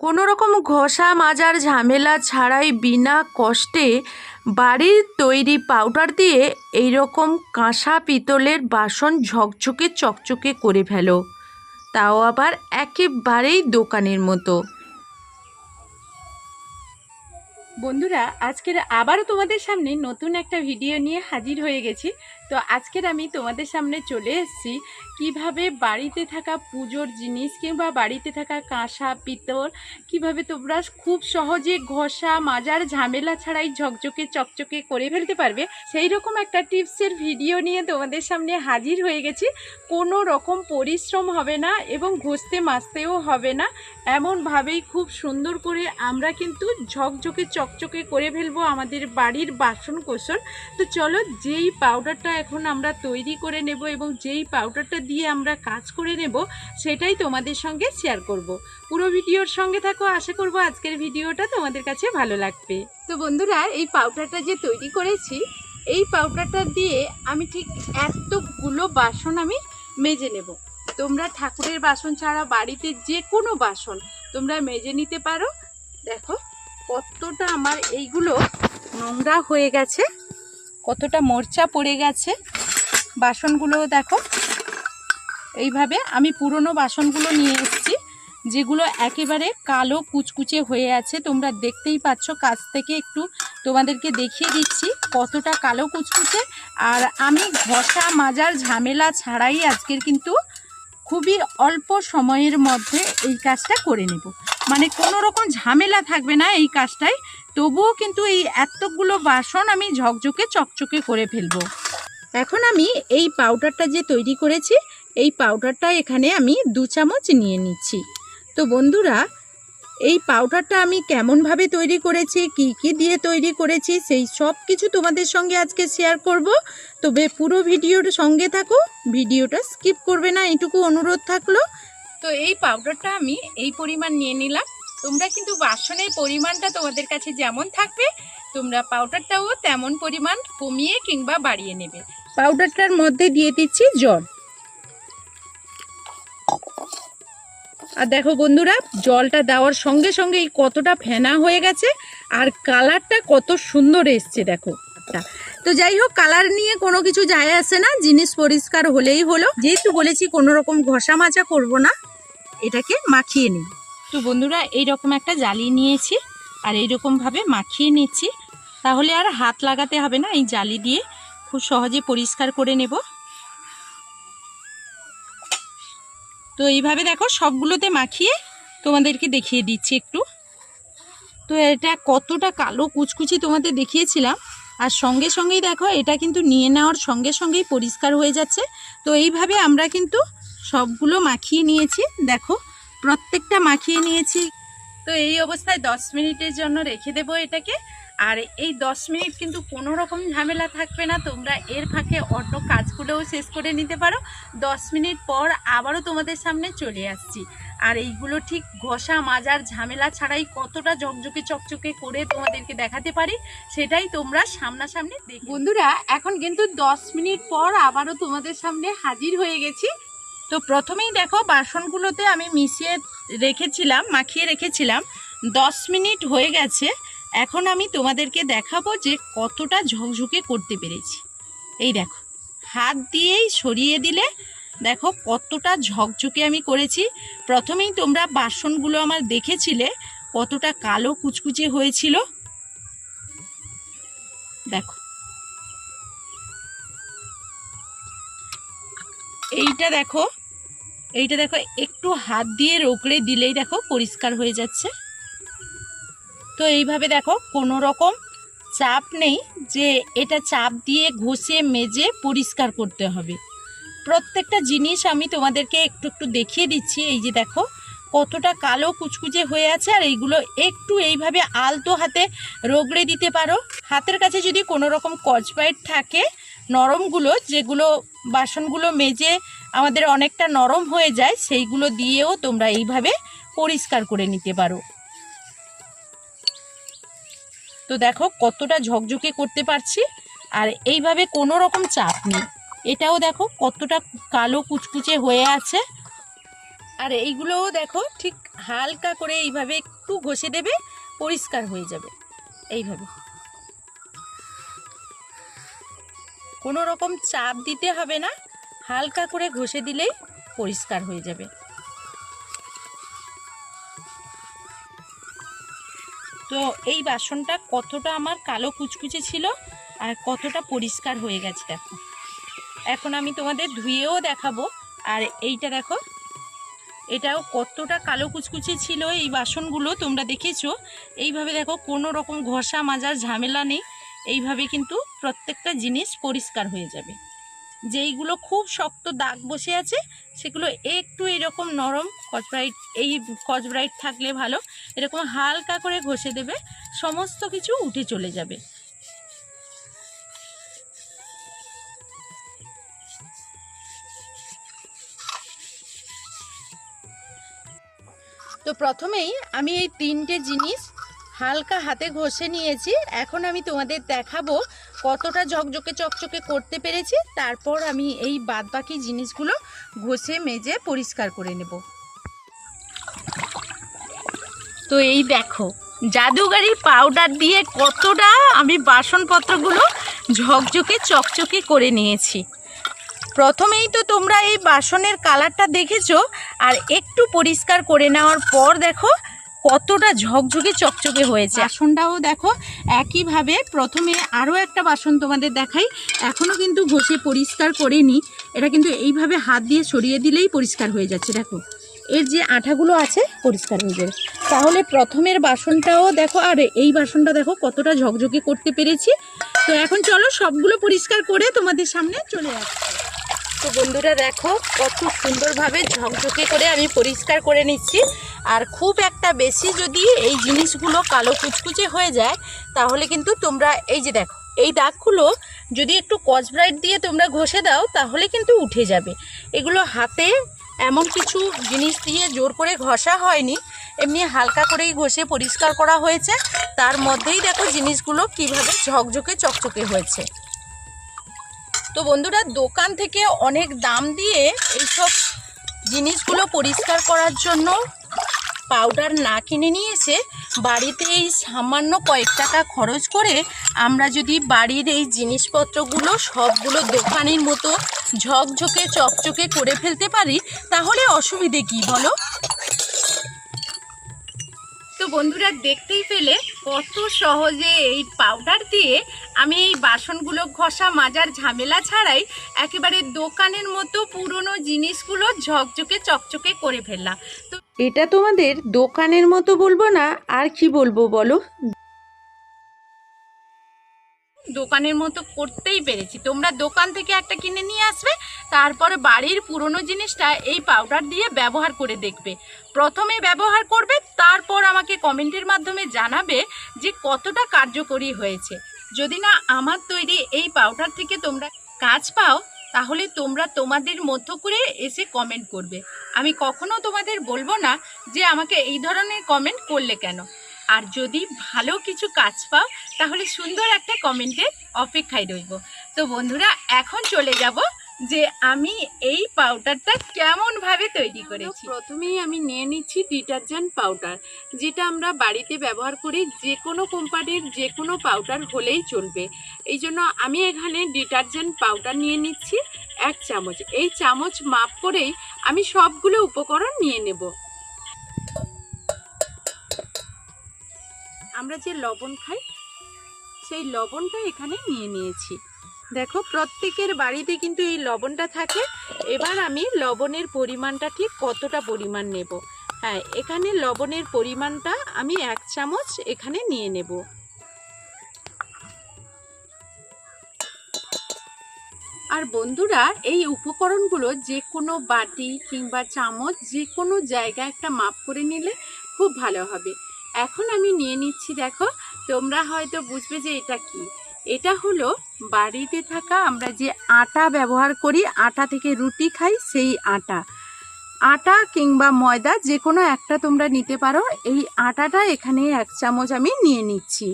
কোনো রকম ঘষা মাজার ঝামেলা ছাড়াই বিনা কষ্টে বাড়ির তৈরি পাউডার দিয়ে এই রকম কাঁসা পিতলের বাসন ঝকঝকে চকচকে করে ফেলো। তাও আবার একেবারেই দোকানের মতো। বন্ধুরা, আজকের আবারও তোমাদের সামনে নতুন একটা ভিডিও নিয়ে হাজির হয়ে গেছি। তো আজকের আমি তোমাদের সামনে চলে এসেছি কীভাবে বাড়িতে থাকা পুজোর জিনিস কিংবা বাড়িতে থাকা কাঁসা, পিতল, কীভাবে তোমরা খুব সহজে ঘষা, মাজার ঝামেলা ছাড়াই ঝকঝকে, চকচকে করে ফেলতে পারবে। সেই রকম একটা টিপসের ভিডিও নিয়ে তোমাদের সামনে হাজির হয়ে গেছি। কোনো রকম পরিশ্রম হবে না এবং ঘষতে মাজতেও হবে না। এমনভাবেই খুব সুন্দর করে আমরা কিন্তু ঝকঝকে, চকচকে করে ফেলব আমাদের বাড়ির বাসন কোসন তো চলো যেই পাউডারটা এখন আমরা তৈরি করে নেব এবং যেই পাউডারটা দিয়ে আমরা কাজ করে নেব, সেটাই তোমাদের সঙ্গে শেয়ার করব। পুরো ভিডিওর সঙ্গে থাকো, আশা করব আজকের ভিডিওটা তোমাদের কাছে ভালো লাগবে। তো বন্ধুরা, এই পাউডারটা যে তৈরি করেছি, এই পাউডারটা দিয়ে আমি ঠিক এতগুলো বাসন আমি মেজে নেব। তোমরা ঠাকুরের বাসন ছাড়া বাড়িতে যে কোনো বাসন তোমরা মেজে নিতে পারো। দেখো, কতটা আমার এইগুলো নোংরা হয়ে গেছে। কতটা মোর্চা পড়ে গেছে। বাসনগুলোও দেখো। এইভাবে আমি পুরনো বাসনগুলো নিয়ে এসেছি, যেগুলো একেবারে কালো কুচকুচে হয়ে আছে। তোমরা দেখতেই পাচ্ছ, কাছ থেকে একটু তোমাদেরকে দেখিয়ে দিচ্ছি কতটা কালো কুচকুচে। আর আমি ঘষা, মাজার ঝামেলা ছাড়াই আজকের কিন্তু খুবই অল্প সময়ের মধ্যে এই কাজটা করে নেব। মানে কোনো রকম ঝামেলা থাকবে না এই কাজটায়। তবুও কিন্তু এই এতগুলো বাসন আমি ঝকঝকে চকচকে করে ফেলব। এখন আমি এই পাউডারটা যে তৈরি করেছি, এই পাউডারটা এখানে আমি দু চামচ নিয়ে নিচ্ছি। তো বন্ধুরা এই পাউডারটা আমি কেমনভাবে তৈরি করেছি, কি কি দিয়ে তৈরি করেছি, সেই সব কিছু তোমাদের সঙ্গে আজকে শেয়ার করব। তবে পুরো ভিডিওর সঙ্গে থাকো, ভিডিওটা স্কিপ করবে না এইটুকু অনুরোধ থাকল। তো এই পাউডারটা আমি এই পরিমাণ নিয়ে নিলাম। তোমরা কিন্তু বাসনের পরিমাণটা তোমাদের কাছে যেমন থাকবে, তোমরা পাউডারটাও তেমন পরিমাণ কমিয়ে কিংবা বাড়িয়ে নেবে। পাউডারটার মধ্যে দিয়ে দিচ্ছি জল। আর দেখো বন্ধুরা, জলটা দেওয়ার সঙ্গে সঙ্গে এই কতটা ফেনা হয়ে গেছে আর কালারটা কত সুন্দর এসছে, দেখো। তো যাই হোক, কালার নিয়ে কোনো কিছু যায় আসে না, জিনিস পরিষ্কার হলেই হলো। যেহেতু বলেছি কোনো রকম ঘষা মাজা করব না, এটাকে মাখিয়ে নিই। তো বন্ধুরা এই রকম একটা জালি নিয়েছি আর এইরকমভাবে মাখিয়ে নিচ্ছি। তাহলে আর হাত লাগাতে হবে না এই জালি দিয়ে, খুব সহজে পরিষ্কার করে নেব। তো এইভাবে দেখো সবগুলোতে মাখিয়ে তোমাদেরকে দেখিয়ে দিচ্ছি একটু। তো এটা কতটা কালো কুচকুচি তোমাদের দেখিয়েছিলাম। আর সঙ্গে সঙ্গেই দেখো, এটা কিন্তু নিয়ে নেওয়ার সঙ্গে সঙ্গেই পরিষ্কার হয়ে যাচ্ছে। তো এইভাবে আমরা কিন্তু সবগুলো মাখিয়ে নিয়েছি। দেখো, প্রত্যেকটা মাখিয়ে নিয়েছি। তো এই অবস্থায় দশ মিনিটের জন্য রেখে দেবো এটাকে। আর এই দশ মিনিট কিন্তু কোনো রকম ঝামেলা থাকবে না। তোমরা এর ফাঁকে অন্য কাজগুলোও শেষ করে নিতে পারো। দশ মিনিট পর আবারও তোমাদের সামনে চলে আসছি। আর এইগুলো ঠিক ঘষা মাজার ঝামেলা ছাড়াই কতটা ঝকঝকে চকচকে করে তোমাদেরকে দেখাতে পারি, সেটাই তোমরা সামনাসামনি দেখ বন্ধুরা, এখন কিন্তু দশ মিনিট পর আবারও তোমাদের সামনে হাজির হয়ে গেছি। তো প্রথমেই দেখো, বাসনগুলোতে আমি মিশিয়ে রেখেছিলাম, মাখিয়ে রেখেছিলাম। দশ মিনিট হয়ে গেছে। এখন আমি তোমাদেরকে দেখাবো যে কতটা ঝকঝকে করতে পেরেছি। এই দেখো, হাত দিয়েই সরিয়ে দিলে দেখো কতটা ঝকঝকে আমি করেছি। প্রথমেই তোমরা বাসনগুলো আমার দেখেছিলে, কতটা কালো কুচকুচে হয়েছিল। দেখো, এইটা দেখো এইটা দেখো, একটু হাত দিয়ে রোকড়ে দিলেই দেখো পরিষ্কার হয়ে যাচ্ছে। তো এইভাবে দেখো, কোনো রকম চাপ নেই যে এটা চাপ দিয়ে ঘষে, মেজে পরিষ্কার করতে হবে। প্রত্যেকটা জিনিস আমি তোমাদেরকে একটু একটু দেখিয়ে দিচ্ছি। এই যে দেখো, কতটা কালো কুচকুচে হয়ে আছে আর এইগুলো একটু এইভাবে আলতো হাতে রগড়ে দিতে পারো। হাতের কাছে যদি কোনো রকম কচপাইট থাকে, নরমগুলো, যেগুলো বাসনগুলো মেজে আমাদের অনেকটা নরম হয়ে যায়, সেইগুলো দিয়েও তোমরা এইভাবে পরিষ্কার করে নিতে পারো। তো দেখো কতটা ঝকঝকে করতে পারছি, আর এইভাবে কোনো রকম চাপ নেই। এটাও দেখো কতটা কালো কুচকুচে হয়ে আছে। আর এইগুলোও দেখো ঠিক হালকা করে এইভাবে একটু ঘষে দেবে, পরিষ্কার হয়ে যাবে। এইভাবে। কোনো রকম চাপ দিতে হবে না, হালকা করে ঘষে দিলেই পরিষ্কার হয়ে যাবে। তো এই বাসনটা কতটা আমার কালো কুচকুচে ছিল আর কতটা পরিষ্কার হয়ে গেছে দেখো। এখন আমি তোমাদের ধুয়েও দেখাবো। আর এইটা দেখো, এটাও কতটা কালো কুচকুচে ছিল এই বাসনগুলো, তোমরা দেখেছ? এইভাবে দেখো, কোনো রকম ঘষা মাজার ঝামেলা নেই। এইভাবে কিন্তু প্রত্যেকটা জিনিস পরিষ্কার হয়ে যাবে। যেইগুলো খুব শক্ত দাগ বসে আছে, সেগুলো একটু এরকম নরম কচব্রাইট এই কচব্রাইট থাকলে ভালো। এরকম হালকা করে ঘষে দেবে, সমস্ত কিছু উঠে চলে যাবে। তো প্রথমেই আমি এই তিনটে জিনিস হালকা হাতে ঘষে নিয়েছি। এখন আমি তোমাদের দেখাবো কতটা ঝকঝকে চকচকে করতে পেরেছি, তারপর আমি এই বাদবাকি জিনিসগুলো ঘষে মেজে পরিষ্কার করে নেব। তো এই দেখো, জাদুগারি পাউডার দিয়ে কতটা আমি বাসনপত্রগুলো ঝকঝকে চকচকে করে নিয়েছি। প্রথমেই তো তোমরা এই বাসনের কালারটা দেখেছ, আর একটু পরিষ্কার করে নেওয়ার পর দেখো কতটা ঝকঝকে চকচকে হয়েছে। বাসনটাও দেখো, একইভাবে প্রথমে আরও একটা বাসন তোমাদের দেখাই। এখনও কিন্তু ঘষে পরিষ্কার করিনি। এটা কিন্তু এইভাবে হাত দিয়ে সরিয়ে দিলেই পরিষ্কার হয়ে যাচ্ছে, দেখো। এর যে আঠাগুলো আছে, পরিষ্কার হয়ে যাবে। তাহলে প্রথমের বাসনটাও দেখো, আর এই বাসনটা দেখো, কতটা ঝকঝকে করতে পেরেছি। তো এখন চলো সবগুলো পরিষ্কার করে তোমাদের সামনে চলে আসছি তো বন্ধুরা দেখো, কত সুন্দরভাবে ঝকঝকে করে আমি পরিষ্কার করে নিচ্ছি। আর খুব একটা বেশি যদি এই জিনিসগুলো কালো কুচকুচে হয়ে যায়, তাহলে কিন্তু তোমরা এই যে দেখো, এই দাগগুলো যদি একটু কচব্রাইট দিয়ে তোমরা ঘষে দাও, তাহলে কিন্তু উঠে যাবে। এগুলো হাতে এমন কিছু জিনিস দিয়ে জোর করে ঘষা হয়নি, এমনি হালকা করেই ঘষে পরিষ্কার করা হয়েছে। তার মধ্যেই দেখো জিনিসগুলো কীভাবে ঝকঝকে চকচকে হয়েছে। তো বন্ধুরা, দোকান থেকে অনেক দাম দিয়ে এইসব জিনিসগুলো পরিষ্কার করার জন্য পাউডার না কিনে নিয়েছে। বাড়িতে এই সামান্য কয়েক টাকা খরচ করে আমরা যদি বাড়ির এই জিনিসপত্রগুলো সবগুলো দোকানের মতো ঝকঝকে, চকচকে করে ফেলতে পারি, তাহলে অসুবিধে কি বলো? তো বন্ধুরা দেখতেই পেলে কত সহজে এই পাউডার দিয়ে আমি এই বাসনগুলো ঘষা, মাজার ঝামেলা ছাড়াই একেবারে দোকানের মতো পুরনো জিনিসগুলো ঝকঝকে, চকচকে করে ফেললাম। তো এটা তোমাদের দোকানের মতো বলব না? আর কি বলব বলো? দোকানের মতো করতেই পেরেছি। তোমরা দোকান থেকে একটা কিনে নিয়ে আসবে, তারপরে বাড়ির পুরনো জিনিসটা এই পাউডার দিয়ে ব্যবহার করে দেখবে। প্রথমে ব্যবহার করবে, তারপর আমাকে কমেন্টের মাধ্যমে জানাবে যে কতটা কার্যকরী হয়েছে। যদি না আমার তৈরি এই পাউডার থেকে তোমরা কাজ পাও, তাহলে তোমরা তোমাদের মধ্য করে এসে কমেন্ট করবে। আমি কখনো তোমাদের বলব না যে আমাকে এই ধরনের কমেন্ট করলে কেন। আর যদি ভালো কিছু কাজ পাও তাহলে সুন্দর একটা কমেন্টের অপেক্ষায় রইব। তো বন্ধুরা এখন চলে যাব যে আমি এই পাউডারটা কেমনভাবে তৈরি করেছি। প্রথমেই আমি নিয়ে নিচ্ছি ডিটারজেন্ট পাউডার যেটা আমরা বাড়িতে ব্যবহার করি যে কোনো কোম্পানির যে কোনো পাউডার হলেই চলবে। এই জন্য আমি এখানে ডিটারজেন্ট পাউডার নিয়ে নিচ্ছি এক চামচ। এই চামচ মাপ করেই আমি সবগুলো উপকরণ নিয়ে নেব। আমরা যে লবণ খাই, সেই লবণটা এখানে নিয়ে নিয়েছি। দেখো, প্রত্যেকের বাড়িতে কিন্তু এই লবণটা থাকে। এবার আমি লবণের পরিমাণটা ঠিক কতটা পরিমাণ নেব? হ্যাঁ এখানে লবণের পরিমাণটা আমি এক চামচ এখানে নিয়ে নেব। আর বন্ধুরা, এই উপকরণগুলো যে কোনো বাটি কিংবা চামচ যে কোনো জায়গায় একটা মাপ করে নিলে খুব ভালো হবে। এখন আমি নিয়ে নিচ্ছি, দেখো। তোমরা হয়তো বুঝবে যে এটা কি। এটা হলো বাড়িতে থাকা আমরা যে আটা ব্যবহার করি, আটা থেকে রুটি খাই সেই আটা। আটা কিংবা ময়দা যে কোনো একটা তোমরা নিতে পারো। এই আটাটা এখানে এক চামচ আমি নিয়ে নিচ্ছি।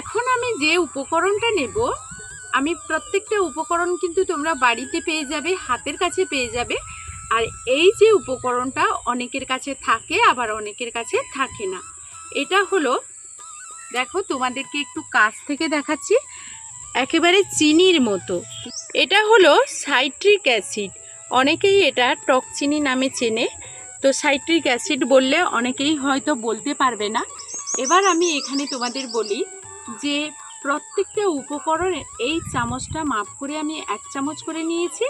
এখন আমি যে উপকরণটা নেব, আমি প্রত্যেকটা উপকরণ কিন্তু তোমরা বাড়িতে পেয়ে যাবে, হাতের কাছে পেয়ে যাবে। আর এই যে উপকরণটা অনেকের কাছে থাকে, আবার অনেকের কাছে থাকে না। এটা হলো, দেখো তোমাদেরকে একটু কাছ থেকে দেখাচ্ছি, একেবারে চিনির মতো। এটা হলো সাইট্রিক অ্যাসিড। অনেকেই এটা টক চিনি নামে চেনে। তো সাইট্রিক অ্যাসিড বললে অনেকেই হয়তো বলতে পারবে না। এবার আমি এখানে তোমাদের বলি যে প্রত্যেকটা উপকরণ এই চামচটা মাপ করে আমি এক চামচ করে নিয়েছি।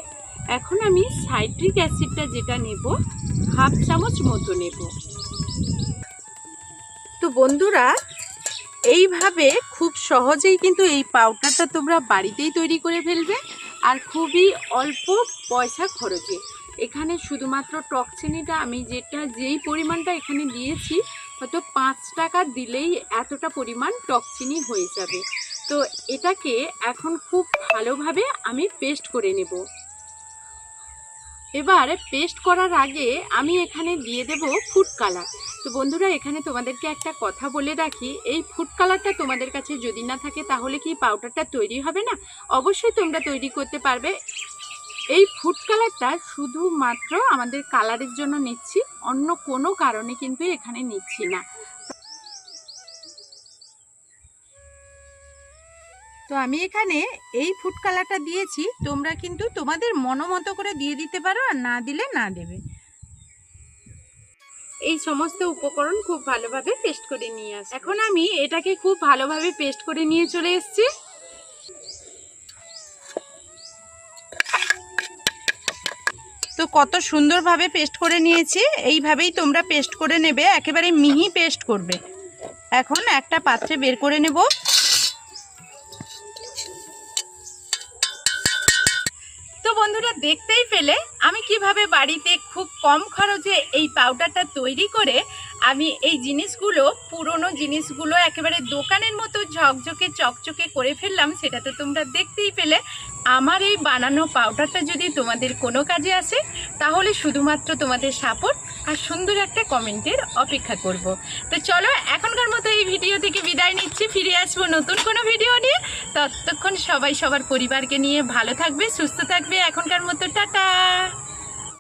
এখন আমি সাইট্রিক অ্যাসিডটা যেটা নেব, হাফ চামচ মতো নেব। তো বন্ধুরা, এইভাবে খুব সহজেই কিন্তু এই পাউডারটা তোমরা বাড়িতেই তৈরি করে ফেলবে আর খুবই অল্প পয়সা খরচে। এখানে শুধুমাত্র টক চিনিটা আমি যেটা, যেই পরিমাণটা এখানে দিয়েছি, হয়তো পাঁচ টাকা দিলেই এতটা পরিমাণ টক চিনি হয়ে যাবে। তো এটাকে এখন খুব ভালোভাবে আমি পেস্ট করে নেব। এবার পেস্ট করার আগে আমি এখানে দিয়ে দেব ফুড কালার তো বন্ধুরা, এখানে তোমাদেরকে একটা কথা বলে রাখি, এই ফুড কালারটা তোমাদের কাছে যদি না থাকে তাহলে কি পাউডারটা তৈরি হবে না? অবশ্যই তোমরা তৈরি করতে পারবে। এই ফুড কালারটা শুধুমাত্র আমাদের কালারের জন্য নিচ্ছি, অন্য কোনো কারণে কিন্তু এখানে নিচ্ছি না। তো আমি এখানে এই ফুড কালারটা দিয়েছি। তোমরা কিন্তু তোমাদের মনোমতো করে দিয়ে দিতে পারো আর না দিলে না দেবে। এই সমস্ত উপকরণ খুব ভালোভাবে পেস্ট করে নিয়ে আস এখন আমি এটাকে খুব ভালোভাবে পেস্ট করে নিয়ে চলে এসছি। তো কত সুন্দরভাবে পেস্ট করে নিয়েছি। এইভাবেই তোমরা পেস্ট করে নেবে। একেবারে মিহি পেস্ট করবে। এখন একটা পাত্রে বের করে নেব। দেখতেই পেলে আমি কীভাবে বাড়িতে খুব কম খরচে এই পাউডারটা তৈরি করে আমি এই জিনিসগুলো, পুরনো জিনিসগুলো একেবারে দোকানের মতো ঝকঝকে চকচকে করে ফেললাম, সেটা তো তোমরা দেখতেই পেলে। আমার এই বানানো পাউডারটা যদি তোমাদের কোনো কাজে আসে, তাহলে শুধুমাত্র তোমাদের সাপোর্ট আর সুন্দর একটা কমেন্টের অপেক্ষা করব। তো চলো, এখনকার মতো এই ভিডিও থেকে বিদায় নিচ্ছি। ফিরে আসব নতুন কোনো ভিডিও নিয়ে। ততক্ষণ সবাই সবার পরিবারকে নিয়ে ভালো থাকবে, সুস্থ থাকবে। এখনকার মতো টাটা।